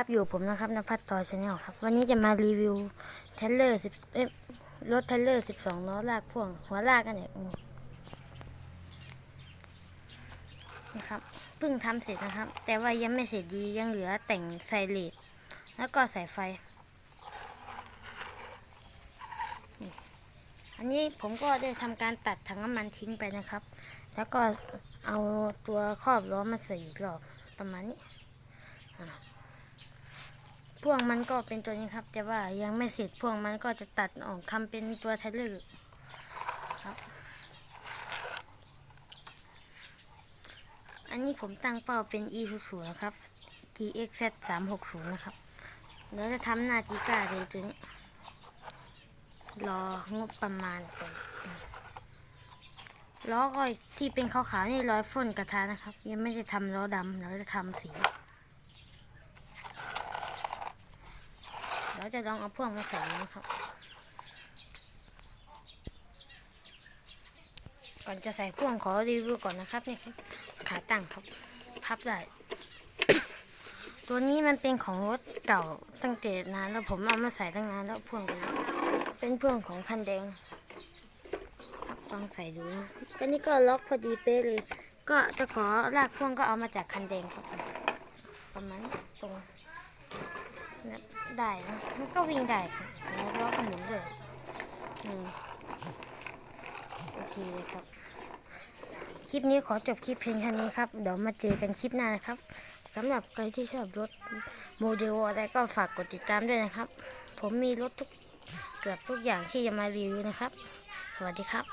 ครับอยู่ผมนะครับนภัสต่อชาแนลครับ วันนี้จะมารีวิวเทเลอร์สิบเอ๊ะรถเทเลอร์สิบสองล้อลากพ่วง หัวลากกันเนี่ยอืมนะครับเพิ่งทำเสร็จนะครับ แต่ว่ายังไม่เสร็จดียังเหลือแต่งไซเลตแล้วก็สายไฟ อันนี้ผมก็ได้ทำการตัดถังน้ำมันทิ้งไปนะครับ แล้วก็เอาตัวครอบล้อมาใส่อีกรอบประมาณนี้ พวงมันก็เป็นตัวนี้ครับ แต่ว่ายังไม่เสร็จพวงมันก็จะตัดออกทำเป็นตัวไทเลอร์ครับ อันนี้ผมตั้งเป้าเป็น e 0 0นะครับ gxz 3 6 0นะครับเดี๋ยวจะทำหน้าจีก้าเลยตัวนี้ รองบประมาณก่อนล้อก็ที่เป็นขาวๆนี่รอยฝนกระทะนะครับ ยังไม่ได้ทำล้อดำเดี๋ยวจะทำสี เดี๋ยวจะลองเอาพ่วงมาใส่นะครับ ก่อนจะใส่พ่วงขอรีวิวก่อนนะครับนี่ครับขาตั้งครับ พับได้ ตัวนี้มันเป็นของรถเก่าตั้งแต่นานแล้วผมเอามาใส่ตั้งนานแล้วพ่วงตัวนี้เป็นพ่วงของคันแดงลองใส่ดูนะก็นี่ก็ล็อกพอดีเป๊ะเลย ก็จะขอลากพ่วงก็เอามาจากคันแดงครับประมาณตรง นะได้นะมันก็วิ่งได้แล้วก็หมุนด้วยอืมโอเคเลยครับ คลิปนี้ขอจบคลิปเพียงเท่นี้ครับ เดี๋ยวมาเจอกันคลิปหน้านะครับสำหรับใครที่ชอบรถโมเดลอะไรก็ฝากกดติดตามด้วยนะครับ ผมมีรถทุกเกือบทุกอย่างที่จะมารีวิวนะครับ สวัสดีครับ